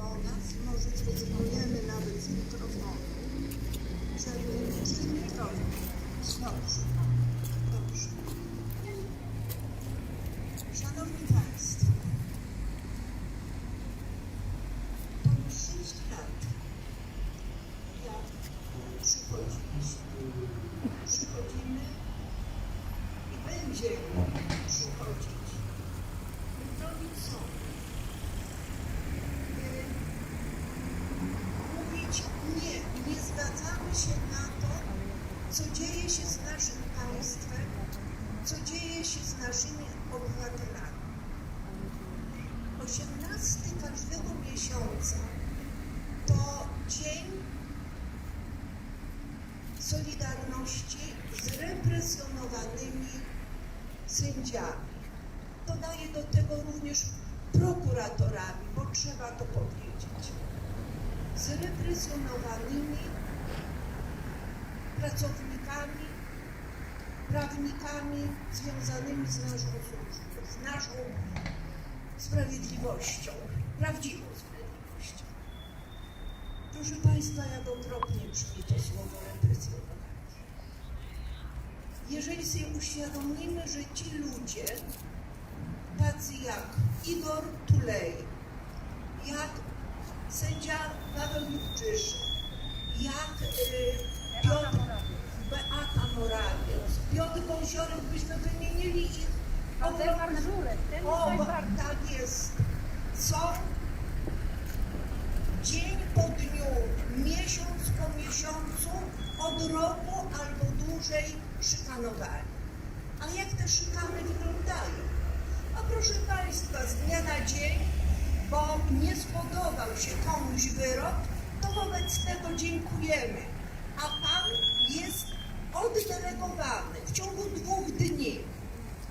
do nas, może zrezygnujemy nawet z mikrofonu, tym mikrofon. Dobrze, dobrze. Szanowni Państwo, to już 6 lat, jak przychodziliśmy, przychodzimy i będziemy przychodzić, robić sąd. mówić nie, nie zgadzamy się na to, co dzieje się z naszym państwem, co dzieje się z naszymi obywatelami. 18 każdego miesiąca to dzień Solidarności z represjonowanymi sędziami. Dodaję do tego również prokuratorami, bo trzeba to powiedzieć z represjonowanymi pracownikami, prawnikami związanymi z naszą służbą, z naszą sprawiedliwością, prawdziwą sprawiedliwością. Proszę Państwa, jak okropnie brzmi to słowo represjonowanie. Jeżeli sobie uświadomimy, że ci ludzie, tacy jak Igor Tulej, jak sędzia Paweł Jurczysz, jak y, Piotr Beata Morawiec, Piotr Gąsiorek, byśmy wymienili ich Waldemar Żurek, ten o, tak jest. Są dzień po dniu, miesiąc po miesiącu, od roku albo dłużej szykanowani. A jak te szykany wyglądają? A proszę Państwa, z dnia na dzień, bo nie spodobał się komuś wyrok, to wobec tego dziękujemy. Jest oddelegowany w ciągu dwóch dni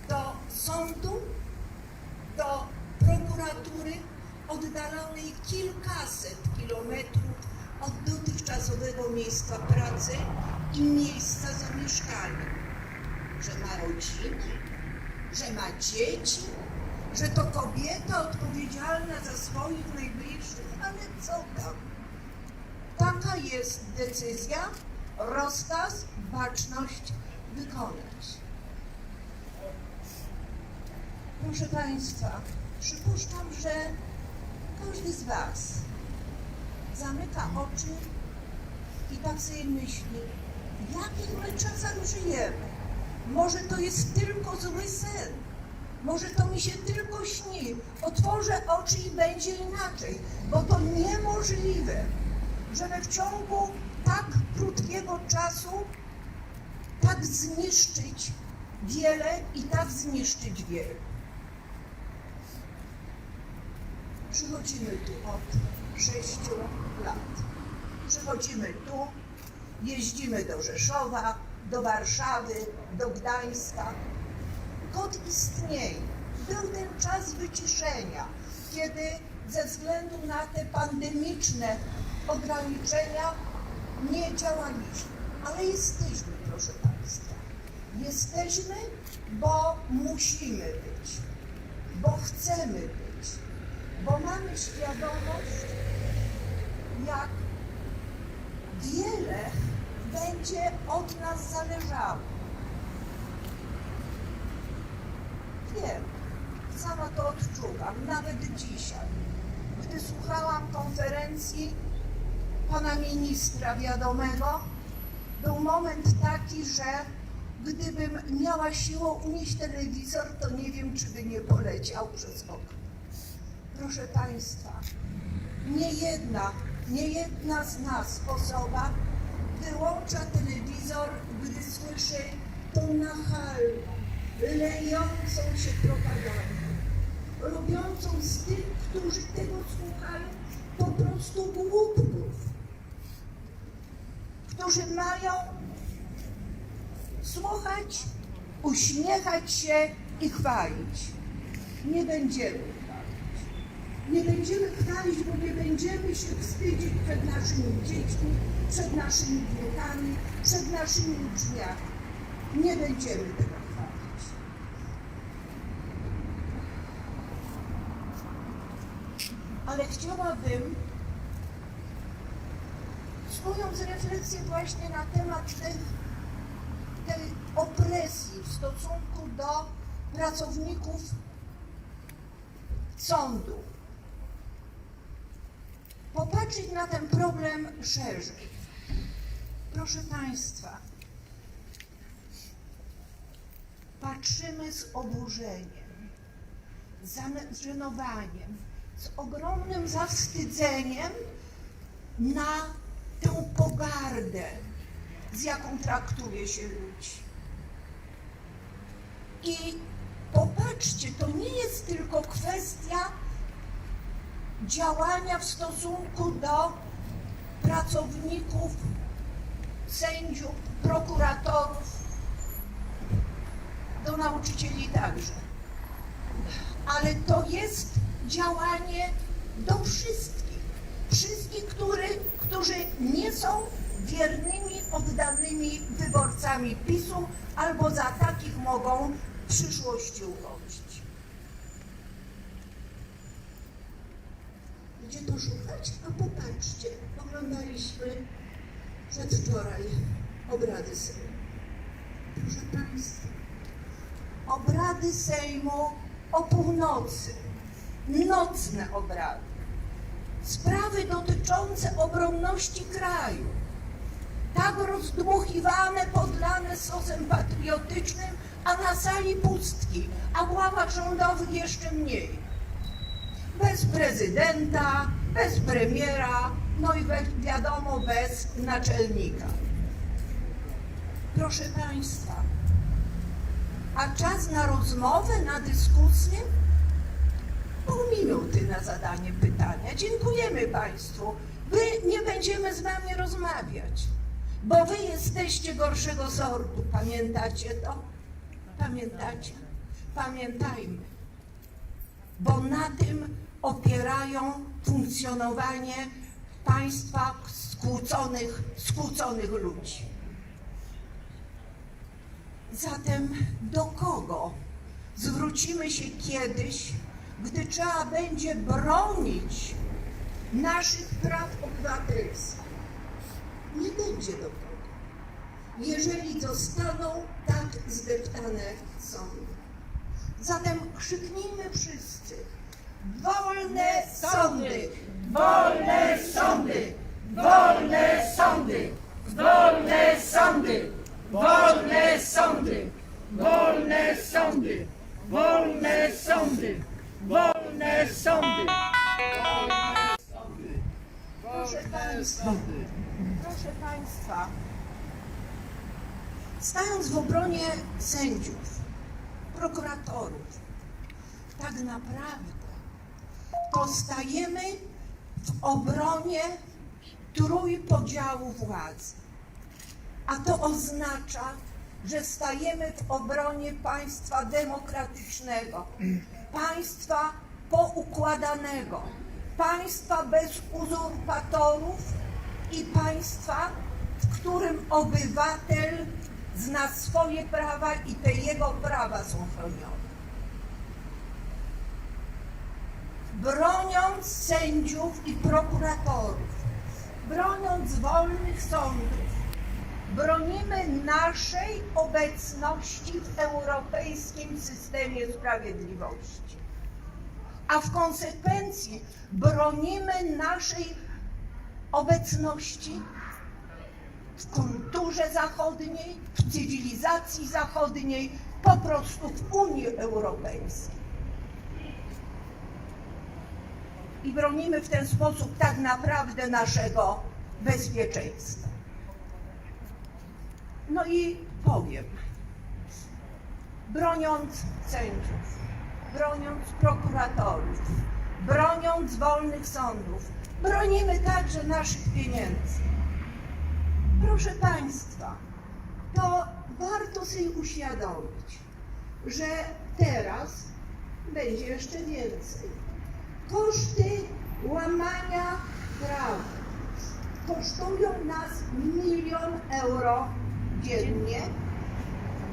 do sądu, do prokuratury oddalonej kilkaset kilometrów od dotychczasowego miejsca pracy i miejsca zamieszkania. Że ma rodzinę, że ma dzieci, że to kobieta odpowiedzialna za swoich najbliższych, ale co tam? Taka jest decyzja, rozkaz, baczność wykonać. Proszę Państwa, przypuszczam, że każdy z Was zamyka oczy i tak sobie myśli, w jakich my czasach żyjemy. Może to jest tylko zły sen. Może to mi się tylko śni. Otworzę oczy i będzie inaczej, bo to niemożliwe, żeby w ciągu tak krótkiego czasu tak zniszczyć wiele i tak zniszczyć wiele. Przychodzimy tu od sześciu lat. Przychodzimy tu, jeździmy do Rzeszowa, do Warszawy, do Gdańska. Kod istnieje. Był ten czas wyciszenia, kiedy ze względu na te pandemiczne ograniczenia nie działaliśmy. Ale jesteśmy, proszę Państwa. Jesteśmy, bo musimy być, bo chcemy być, bo mamy świadomość, jak wiele będzie od nas zależało. Wiem, sama to odczuwam, nawet dzisiaj. Gdy słuchałam konferencji pana ministra wiadomego, był moment taki, że gdybym miała siłę unieść telewizor, to nie wiem, czy by nie poleciał przez okno. Proszę Państwa, nie jedna, nie jedna z nas osoba wyłącza telewizor, gdy słyszy tą nachalną, lejącą się propagandę, robiącą z tych, którzy tego słuchają, po prostu głupków, którzy mają słuchać, uśmiechać się i chwalić. Nie będziemy chwalić. Nie będziemy chwalić, bo nie będziemy się wstydzić przed naszymi dziećmi, przed naszymi wnukami, przed naszymi uczniami. Nie będziemy tego chwalić. ale chciałabym, stojąc refleksję właśnie na temat tych, tej opresji w stosunku do pracowników sądu, popatrzeć na ten problem szerzej. Proszę Państwa, patrzymy z oburzeniem, z zażenowaniem, z ogromnym zawstydzeniem na tę pogardę, z jaką traktuje się ludzi. I popatrzcie, to nie jest tylko kwestia działania w stosunku do pracowników, sędziów, prokuratorów, do nauczycieli także. Ale to jest działanie do wszystkich. Wszystkich, który, którzy nie są wiernymi, oddanymi wyborcami PiSu albo za takich mogą w przyszłości uchodzić. Gdzie to szukać? A popatrzcie, oglądaliśmy przedwczoraj obrady Sejmu. Proszę Państwa, obrady Sejmu o północy, nocne obrady, sprawy dotyczące obronności kraju, tak rozdmuchiwane, podlane sosem patriotycznym, a na sali pustki, a w ławach rządowych jeszcze mniej. Bez prezydenta, bez premiera, no i wiadomo, bez naczelnika. Proszę Państwa, a czas na rozmowę, na dyskusję? Pół minuty na zadanie pytania. Dziękujemy Państwu. Wy nie będziemy z Wami rozmawiać, bo Wy jesteście gorszego sortu. Pamiętacie to? Pamiętacie? Pamiętajmy, bo na tym opierają funkcjonowanie państwa skłóconych, skłóconych ludzi. Zatem do kogo zwrócimy się kiedyś, gdy trzeba będzie bronić naszych praw obywatelskich? Nie będzie do kogo, jeżeli zostaną tak zdeptane sądy. Zatem krzyknijmy wszyscy, wolne sądy! Wolne sądy! Wolne sądy! Wolne sądy! Wolne sądy! Wolne sądy! Wolne sądy! Wolne sądy! Proszę Państwa, proszę Państwa, stając w obronie sędziów, prokuratorów, tak naprawdę to stajemy w obronie trójpodziału władzy. A to oznacza, że stajemy w obronie państwa demokratycznego, państwa poukładanego, państwa bez uzurpatorów i państwa, w którym obywatel zna swoje prawa i te jego prawa są chronione. Broniąc sędziów i prokuratorów, broniąc wolnych sądów, bronimy naszej obecności w europejskim systemie sprawiedliwości. A w konsekwencji bronimy naszej obecności w kulturze zachodniej, w cywilizacji zachodniej, po prostu w Unii Europejskiej. I bronimy w ten sposób tak naprawdę naszego bezpieczeństwa. No i powiem, broniąc sędziów, broniąc prokuratorów, broniąc wolnych sądów, bronimy także naszych pieniędzy. Proszę Państwa, to warto sobie uświadomić, że teraz będzie jeszcze więcej. Koszty łamania prawa kosztują nas milion euro dziennie.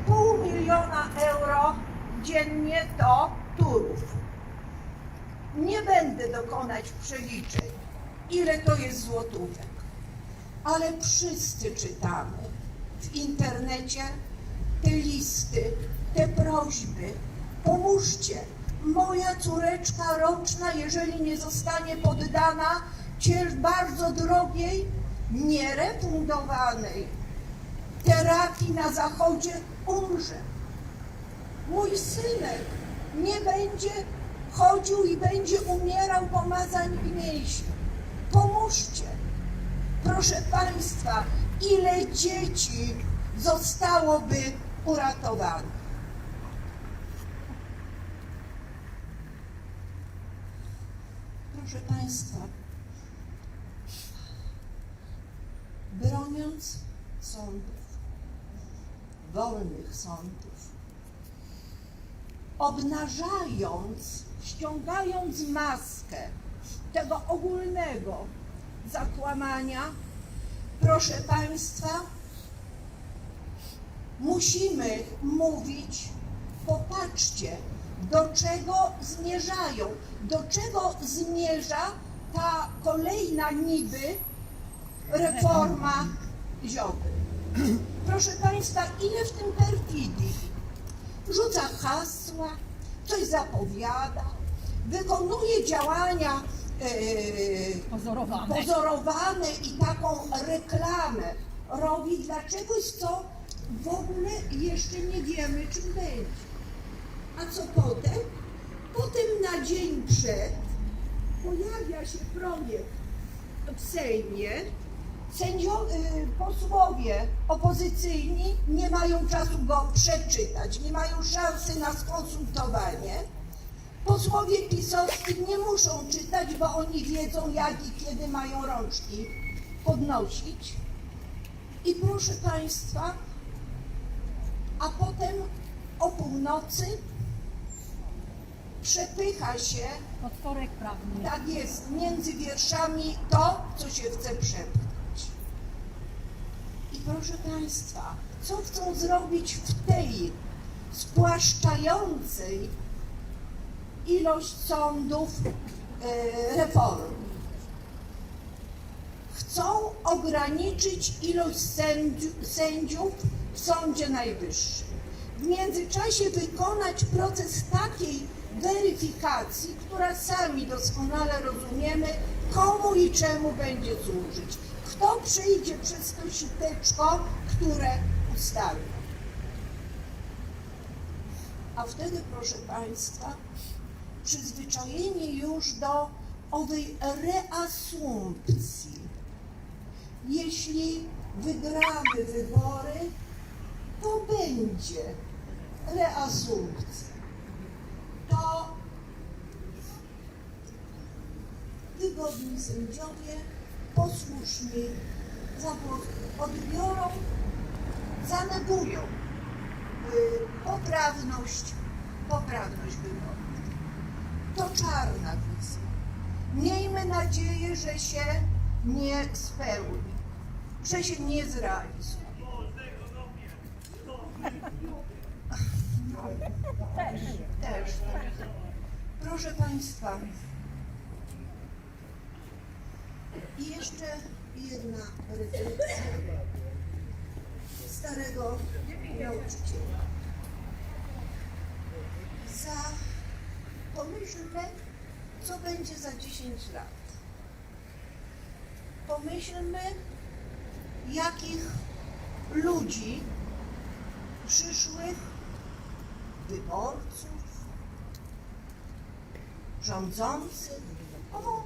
Pół miliona euro dziennie to turów. nie będę dokonać przeliczeń, ile to jest złotówek, ale wszyscy czytamy w internecie te listy, te prośby. Pomóżcie. Moja córeczka roczna, jeżeli nie zostanie poddana bardzo drogiej, nierefundowanej terapii na zachodzie, umrze. Mój synek nie będzie chodził i będzie umierał pomazań w mięsie. Pomóżcie. Proszę Państwa, ile dzieci zostałoby uratowanych? Proszę Państwa, broniąc sądów, wolnych sądów, obnażając, ściągając maskę tego ogólnego zakłamania, proszę Państwa, musimy mówić, popatrzcie, do czego zmierzają, do czego zmierza ta kolejna niby reforma Ziobry. Proszę Państwa, ile w tym perfidii? Rzuca hasła, coś zapowiada, wykonuje działania e, Pozorowane. pozorowane i taką reklamę robi dla czegoś, co w ogóle jeszcze nie wiemy, czym będzie. A co potem? Potem na dzień przed pojawia się projekt w Sejmie. Sędzio, y, posłowie opozycyjni nie mają czasu go przeczytać, nie mają szansy na skonsultowanie. Posłowie pisowscy nie muszą czytać, bo oni wiedzą, jak i kiedy mają rączki podnosić. I proszę Państwa, a potem o północy przepycha się, Potworek prawny. tak jest, między wierszami to, co się chce przepchnąć. Proszę Państwa, co chcą zrobić w tej spłaszczającej ilość sądów e, reform? Chcą ograniczyć ilość sędziów w Sądzie Najwyższym. W międzyczasie wykonać proces takiej weryfikacji, która sami doskonale rozumiemy, komu i czemu będzie służyć. Kto przyjdzie przez to siteczko, które ustali. A wtedy, proszę Państwa, przyzwyczajeni już do owej reasumpcji. Jeśli wygramy wybory, to będzie reasumpcja. To wygodni sędziowie, posłuszni odbiorą, zanegują poprawność, poprawność wyborów. To czarna wizja. Miejmy nadzieję, że się nie spełni, że się nie zrealizuje. Też. Też. Proszę Państwa. I jeszcze jedna refleksja starego nauczyciela. Za pomyślmy, co będzie za 10 lat. Pomyślmy, jakich ludzi przyszłych wyborców, rządzących, o,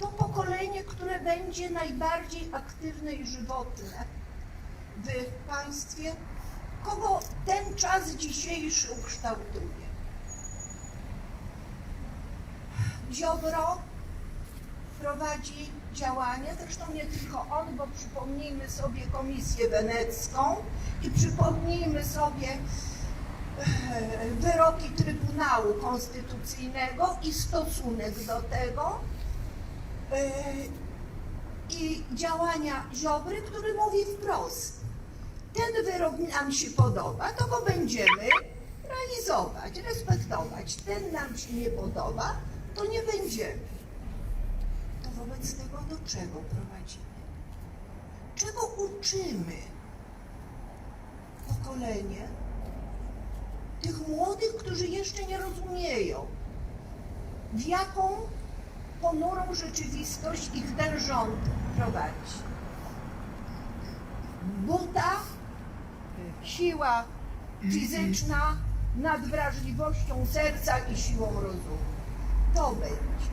to pokolenie, które będzie najbardziej aktywne i żywotne w państwie, kogo ten czas dzisiejszy ukształtuje. Ziobro prowadzi działania, zresztą nie tylko on, bo przypomnijmy sobie Komisję Wenecką i przypomnijmy sobie e, wyroki Trybunału Konstytucyjnego i stosunek do tego i działania Ziobry, który mówi wprost, ten wyrok nam się podoba, to go będziemy realizować, respektować. Ten nam się nie podoba, to nie będziemy. To wobec tego do czego prowadzimy? Czego uczymy pokolenie tych młodych, którzy jeszcze nie rozumieją, w jaką ponurą rzeczywistość ich ten rząd prowadzi. Buta, siła fizyczna nad wrażliwością serca i siłą rozumu. To będzie.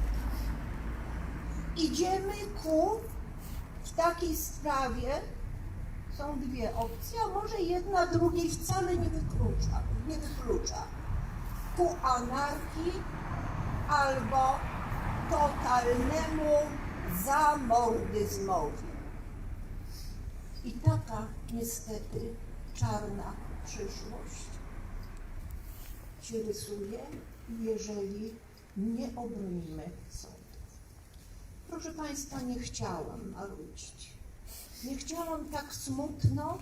Idziemy ku w takiej sprawie, są dwie opcje, a może jedna drugiej wcale nie wyklucza, nie wyklucza. Ku anarchii albo totalnemu zamordyzmowi. I taka niestety czarna przyszłość się rysuje, jeżeli nie obronimy sądów. Proszę Państwa, nie chciałam marudzić. Nie chciałam tak smutno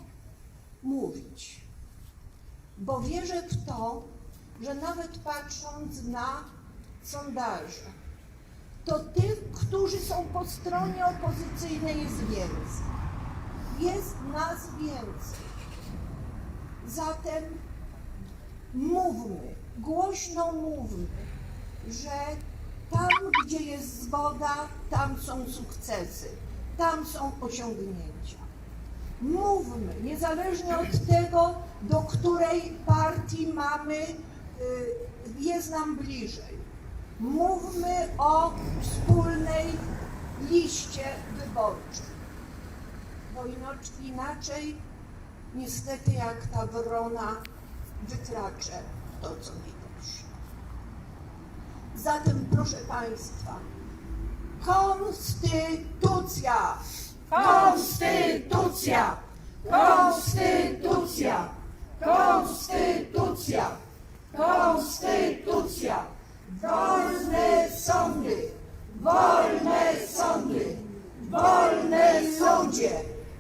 mówić, bo wierzę w to, że nawet patrząc na sondaże, to tych, którzy są po stronie opozycyjnej jest więcej. Jest nas więcej. Zatem mówmy, głośno mówmy, że tam, gdzie jest zgoda, tam są sukcesy, tam są osiągnięcia. Mówmy, niezależnie od tego, do której partii mamy, y, jest nam bliżej. Mówmy o wspólnej liście wyborczej, bo inaczej niestety jak ta wrona wykraczę to, co widać. Zatem, proszę Państwa, konstytucja, Konstytucja! Konstytucja! Konstytucja! Konstytucja! Wolne sądy! Wolne sądy! Wolne ludzie!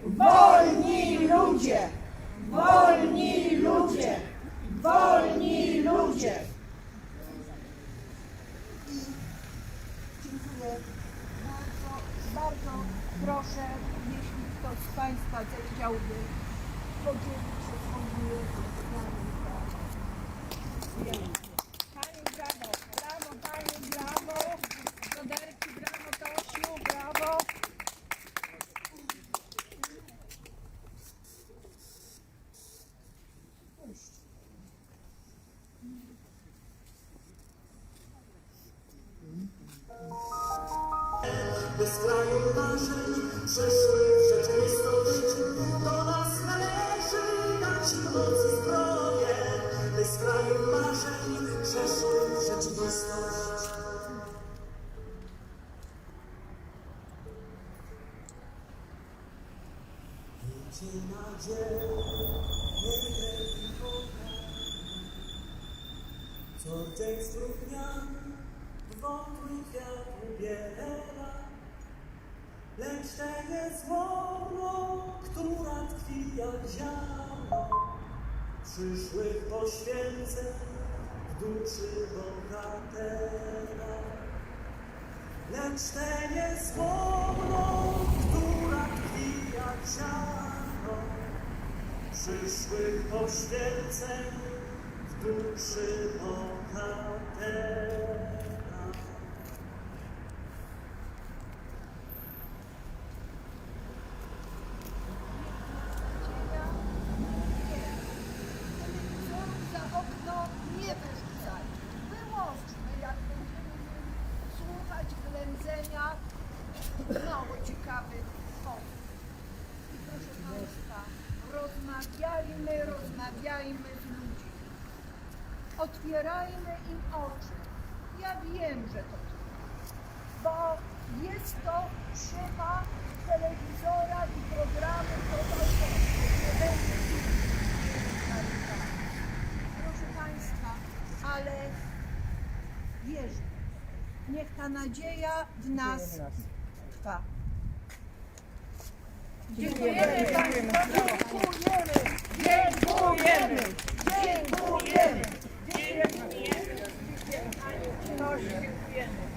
Wolni ludzie! Wolni ludzie! Wolni ludzie! i dziękuję bardzo, bardzo proszę, jeśli ktoś z Państwa zechciałby podzielić się swoimi refleksjami. Pani i zdrowie By z kraju marzeń przeszły w rzeczywistość. Miejcie nadzieję, niech co dzień strudniany wokół kwiat ubiera, lecz te jest wolno, która tkwi jak ziarno przyszłych poświęceń w duszy bohatera. Lecz jest wolno, która tkwi jak ziarno przyszłych poświęceń w duszy bohatera. Telewizorów za okno nie wyrzucaj. Wyłączmy, jak będziemy słuchać ględzenia mało ciekawych osób. I proszę Państwa, rozmawiajmy, z ludźmi. Otwierajmy im oczy. Ja wiem, że to trudno, bo jest to szyba telewizora i programy będzie Proszę Państwa, ale wierzę, niech ta nadzieja w nas trwa. Dziękujemy Państwu, dziękujemy, dziękujemy, dziękujemy. Dziękujemy. Dziękujemy.